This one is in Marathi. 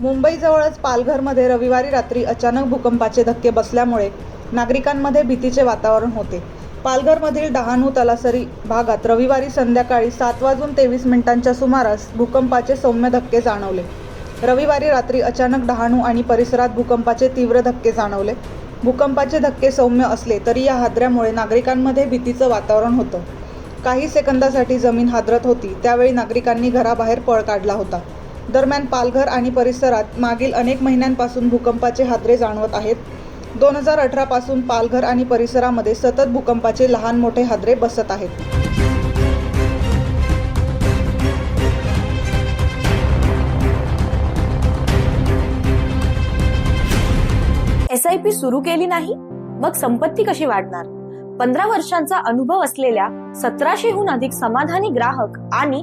मुंबईजवळच पालघरमध्ये रविवारी रात्री अचानक भूकंपाचे धक्के बसल्यामुळे नागरिकांमध्ये भीतीचे वातावरण होते. पालघरमधील डहाणू तलासरी भागात रविवारी संध्याकाळी सात वाजून तेवीस मिनिटांच्या सुमारास भूकंपाचे सौम्य धक्के जाणवले. रविवारी रात्री अचानक डहाणू आणि परिसरात भूकंपाचे तीव्र धक्के जाणवले. भूकंपाचे धक्के सौम्य असले तरी या हादऱ्यामुळे नागरिकांमध्ये भीतीचं वातावरण होतं. काही सेकंदासाठी जमीन हादरत होती त्यावेळी नागरिकांनी घराबाहेर पळ काढला होता. दरम्यान पालघर आणि परिसरात मागील अनेक महिन्यांपासून भूकंपाचे हादरे जाणवत आहेत. दोन हजार अठरापासून पालघर आणि परिसरामध्ये सतत भूकंपाचे लहान मोठे हादरे बसत आहेत. एस आय पी सुरू केली नाही मग संपत्ती कशी वाढणार? पंधरा वर्षांचा अनुभव असलेल्या सतराशेहून अधिक समाधानी ग्राहक आणि